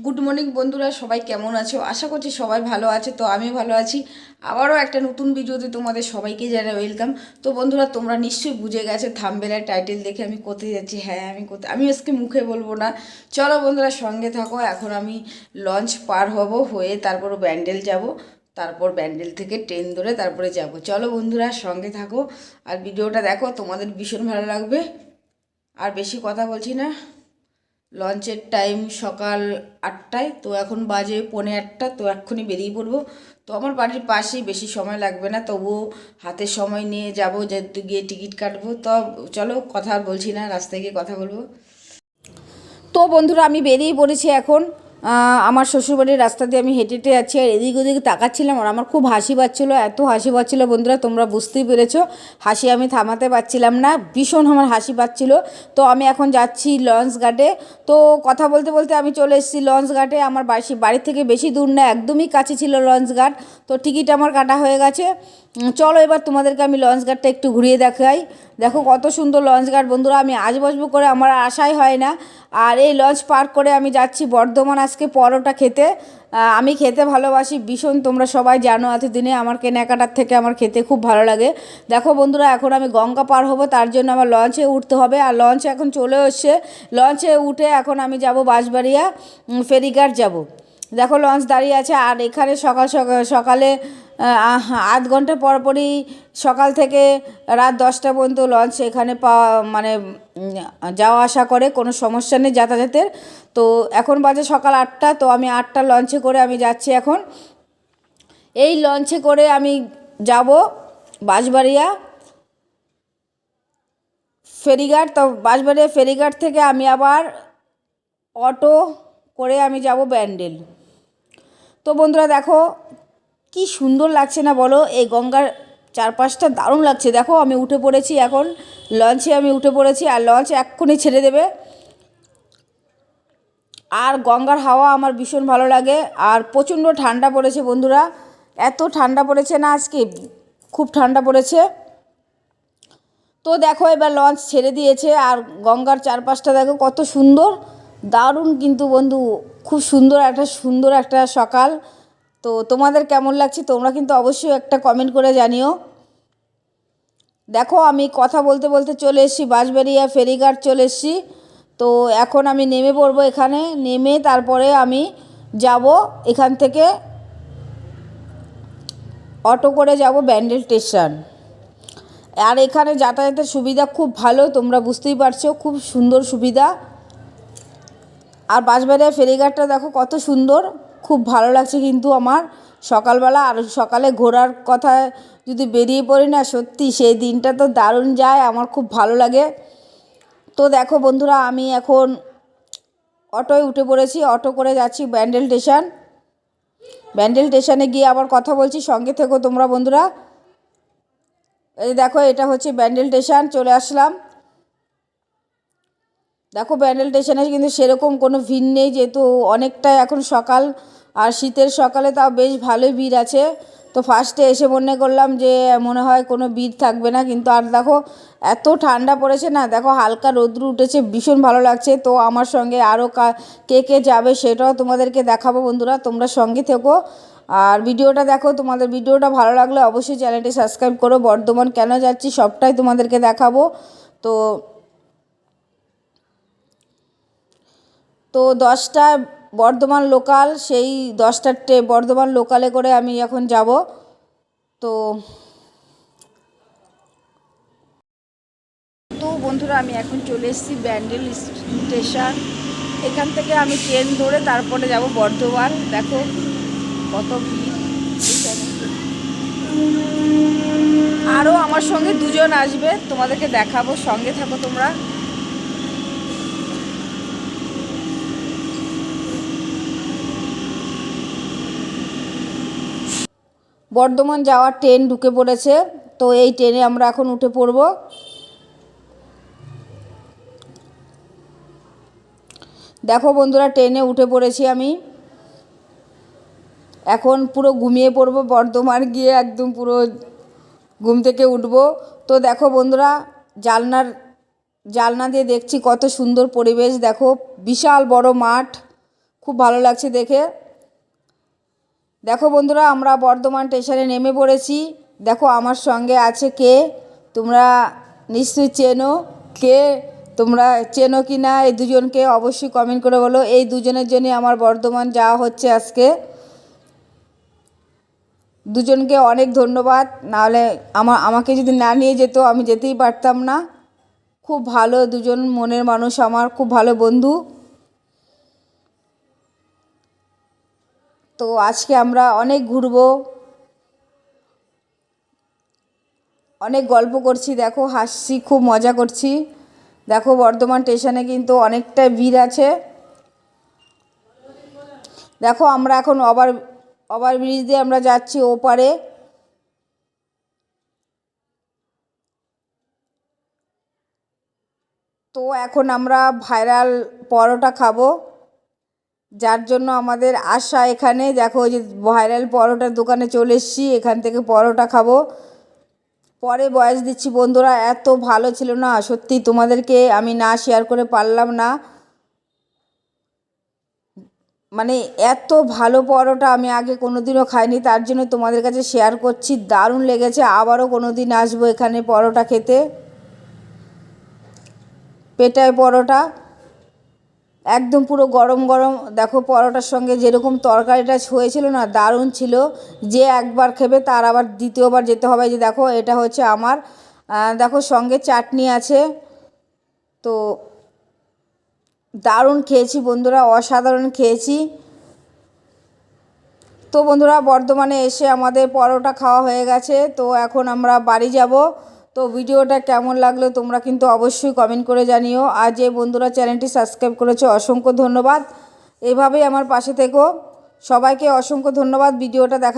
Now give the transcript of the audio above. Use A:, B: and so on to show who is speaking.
A: Good morning বন্ধুরা, সবাই কেমন আছো? আশা করছি সবাই ভালো আছে, তো আমি ভালো আছি। আবারও একটা নতুন ভিডিওতে তোমাদের সবাইকে জানাই ওয়েলকাম তো বন্ধুরা, তোমরা নিশ্চয়ই বুঝে গেছে থামবেলার টাইটেল দেখে আমি কোথায় যাচ্ছি। হ্যাঁ আমি কোথায় আমি আজকে মুখে বলব না। চলো বন্ধুরা, সঙ্গে থাকো। এখন আমি লঞ্চ পার হব, হয়ে তারপর ব্যান্ডেল যাব। তারপর ব্যান্ডেল থেকে ট্রেন ধরে তারপরে যাব। চলো বন্ধুরা, সঙ্গে থাকো। আর ভিডিওটা দেখো, তোমাদের ভীষণ ভালো লাগবে। আর বেশি কথা বলছি না। লঞ্চের টাইম সকাল আটটায়, তো এখন বাজে পনে আটটা, তো এক্ষুনি বেরিয়ে পড়ব। তো আমার বাড়ির পাশেই বেশি সময় লাগবে না, তবুও হাতে সময় নিয়ে যাব, যেহেতু গিয়ে টিকিট কাটবো। তো চলো, কথা বলছি না, রাস্তায় গিয়ে কথা বলব। তো বন্ধুরা, আমি বেরিয়ে পড়েছি এখন। আমার শ্বশুরবাড়ির রাস্তা দিয়ে আমি হেঁটে হেঁটে যাচ্ছি আর এদিক ওদিকে তাকাচ্ছিলাম, আর আমার খুব হাসি পাচ্ছিলো, এত হাসি পাচ্ছিলো বন্ধুরা, তোমরা বুঝতেই পেরেছ, হাসি আমি থামাতে পারছিলাম না, ভীষণ আমার হাসি পাচ্ছিলো। তো আমি এখন যাচ্ছি লঞ্চ ঘাটে, তো কথা বলতে বলতে আমি চলে এসেছি লঞ্চ ঘাটে, আমার বাড়ি বাড়ি থেকে বেশি দূর না, একদমই কাছে ছিল লঞ্চ ঘাট, তো টিকিট আমার কাটা হয়ে গেছে। চলো এবার তোমাদেরকে আমি লঞ্চ গার্ডটা একটু ঘুরিয়ে দেখাই। দেখো কত সুন্দর লঞ্চ গার্ড বন্ধুরা, আমি আজ বসবো করে, আমার আশাই হয় না। আর এই লঞ্চ পার করে আমি যাচ্ছি বর্ধমান আজকে পরোটা খেতে। আমি খেতে ভালোবাসি, ভীষণ, তোমরা সবাই জানো এতদিনে আমার কেনাকাটার থেকে আমার খেতে খুব ভালো লাগে। দেখো বন্ধুরা, এখন আমি গঙ্গা পার হব, তার জন্য আমার লঞ্চে উঠতে হবে। আর লঞ্চ এখন চলে এসছে। লঞ্চে উঠে এখন আমি যাব বাঁশবাড়িয়া ফেরিঘাট যাব। দেখো লঞ্চ দাঁড়িয়ে আছে আর এখানে সকাল সকাল আধ ঘণ্টা পর পরই সকাল থেকে রাত দশটা পর্যন্ত লঞ্চ এখানে পাওয়া মানে যাওয়া আসা করে, কোনো সমস্যা নেই যাতায়াতের। তো এখন বাজে সকাল আটটা, তো আমি আটটা লঞ্চে করে আমি যাচ্ছি এখন। এই লঞ্চে করে আমি যাব বাঁশবাড়িয়া ফেরিঘাট। তো বাঁশবাড়িয়া ফেরিঘাট থেকে আমি আবার অটো করে আমি যাব ব্যান্ডেল। তো বন্ধুরা দেখো, কি সুন্দর লাগছে না বলো? এই গঙ্গার চারপাশটা দারুণ লাগছে। দেখো, আমি উঠে পড়েছি এখন। লঞ্চে আমি উঠে পড়েছি আর লঞ্চ এক্ষুনি ছেড়ে দেবে। আর গঙ্গার হাওয়া আমার ভীষণ ভালো লাগে। আর প্রচণ্ড ঠান্ডা পড়েছে বন্ধুরা। এত ঠান্ডা পড়েছে না আজকে? খুব ঠান্ডা পড়েছে। তো দেখো, এবার লঞ্চ ছেড়ে দিয়েছে। আর গঙ্গার চারপাশটা দেখো কত সুন্দর। দারুণ কিন্তু বন্ধু, খুব সুন্দর একটা সুন্দর একটা সকাল। তো তোমাদের কেমন লাগছে তোমরা কিন্তু অবশ্যই একটা কমেন্ট করে জানিও। দেখো আমি কথা বলতে বলতে চলে এসেছি, বাঁশবাড়িয়া ফেরিঘাট চলে এসেছি। তো এখন আমি নেমে পড়ব এখানে, নেমে তারপরে আমি যাব এখান থেকে অটো করে যাব ব্যান্ডেল স্টেশন। আর এখানে যাতায়াতের সুবিধা খুব ভালো, তোমরা বুঝতেই পারছ, খুব সুন্দর সুবিধা। আর বাঁশবাড়িয়া ফেরিঘাটটা দেখো কত সুন্দর, খুব ভালো লাগছে কিন্তু আমার। সকালবেলা আর সকালে ঘোরার কথা যদি বেরিয়ে পড়ি না, সত্যি সেই দিনটা তো দারুণ যায়, আমার খুব ভালো লাগে। তো দেখো বন্ধুরা, আমি এখন অটোয় উঠে পড়েছি, অটো করে যাচ্ছি ব্যান্ডেল স্টেশন। ব্যান্ডেল স্টেশনে গিয়ে আবার কথা বলছি, সঙ্গে থেকো তোমরা বন্ধুরা। এই দেখো, এটা হচ্ছে ব্যান্ডেল স্টেশন, চলে আসলাম। দেখো ব্যান্ডেল স্টেশনে কিন্তু সেরকম কোনো ভিড় নেই, যেহেতু অনেকটাই এখন সকাল আর শীতের সকালে তাও বেশ ভালোই ভিড় আছে। তো ফার্স্টে এসে মনে করলাম যে, মনে হয় কোনো ভিড় থাকবে না, কিন্তু আর দেখো এত ঠান্ডা পড়েছে না, দেখো হালকা রৌদ্র উঠেছে, ভীষণ ভালো লাগছে। তো আমার সঙ্গে আরও কা, কে কে যাবে সেটাও তোমাদেরকে দেখাবো বন্ধুরা, তোমরা সঙ্গে থেকো। আর ভিডিওটা দেখো, তোমাদের ভিডিওটা ভালো লাগলে অবশ্যই চ্যানেলটি সাবস্ক্রাইব করো। বর্ধমান কেন যাচ্ছি সবটাই তোমাদেরকে দেখাবো। তো তো দশটা বর্ধমান লোকাল সেই দশটার ট্রে বর্ধমান লোকালে করে আমি এখন যাব। তো তো বন্ধুরা, আমি এখন চলে এসেছি ব্যান্ডেল স্টেশন। এখান থেকে আমি ট্রেন ধরে তারপরে যাব বর্ধমান। দেখো কত ভিড়। আরও আমার সঙ্গে দুজন আসবে, তোমাদেরকে দেখাবো। সঙ্গে থাকো তোমরা। বর্ধমান যাওয়ার ট্রেন ঢুকে পড়েছে, তো এই ট্রেনে আমরা এখন উঠে পড়ব। দেখো বন্ধুরা, ট্রেনে উঠে পড়েছি আমি। এখন পুরো ঘুমিয়ে পড়ব, বর্ধমান গিয়ে একদম পুরো ঘুম থেকে উঠব। তো দেখো বন্ধুরা, জালনার, জালনা দিয়ে দেখছি কত সুন্দর পরিবেশ। দেখো, বিশাল বড় মাঠ, খুব ভালো লাগছে দেখে। দেখো বন্ধুরা, আমরা বর্ধমান স্টেশনে নেমে পড়েছি। দেখো আমার সঙ্গে আছে কে? তোমরা নিশ্চয়ই চেনো কে? তোমরা চেনো কি না? এই দুজনকে অবশ্যই কমেন্ট করে বলো। এই দুজনের জন্য আমার বর্ধমান যাওয়া হচ্ছে আজকে। দুজনকে অনেক ধন্যবাদ। নাহলে আমার আমাকে যদি না নিয়ে যেত, আমি যেতেই পারতাম না। খুব ভালো দুজন মনের মানুষ আমার, খুব ভালো বন্ধু। তো আজকে আমরা অনেক ঘুরবো। অনেক গল্প করছি, দেখো হাসছি, খুব মজা করছি। দেখো বর্ধমান স্টেশনে কিন্তু অনেকটা ভিড় আছে। দেখো আমরা এখন ওভার ওভার ব্রিজ দিয়ে আমরা যাচ্ছি ওপারে। তো এখন আমরা ভাইরাল পরোটা খাব। যার জন্য আমাদের আশা এখানে, দেখো যে ভাইরাল পরোটার দোকানে চলে এসেছি, এখান থেকে পরোটা খাব। পরে বয়স দিচ্ছি বন্ধুরা, এত ভালো ছিল না, সত্যি তোমাদেরকে আমি না শেয়ার করে পারলাম না। মানে এত ভালো পরোটা আমি আগে কোনো দিনও খাইনি, তার জন্য তোমাদের কাছে শেয়ার করছি, দারুণ লেগেছে, আবারও কোনো দিন আসব এখানে পরোটা খেতে। পেটায় পরোটা। একদম পুরো গরম গরম। দেখো পরোটার সঙ্গে যেরকম তরকারিটা হয়েছিল না, দারুণ ছিল। যে একবার খেবে তার আবার দ্বিতীয়বার যেতে হবে। যে দেখো, এটা হচ্ছে আমার দেখো সঙ্গে চাটনি আছে। তো দারুণ খেয়েছি বন্ধুরা, অসাধারণ খেয়েছি। তো বন্ধুরা, বর্ধমানে এসে আমাদের পরোটা খাওয়া হয়ে গেছে। তো এখন আমরা বাড়ি যাব। তো ভিডিওটা কেমন লাগল তোমরা কিন্তু অবশ্যই কমেন্ট করে জানিও। আর যে বন্ধুরা চ্যানেলটি সাবস্ক্রাইব করেছ, অসংখ্য ধন্যবাদ। এভাবেই আমার পাশে থেকো। সবাইকে অসংখ্য ধন্যবাদ। ভিডিওটা দেখা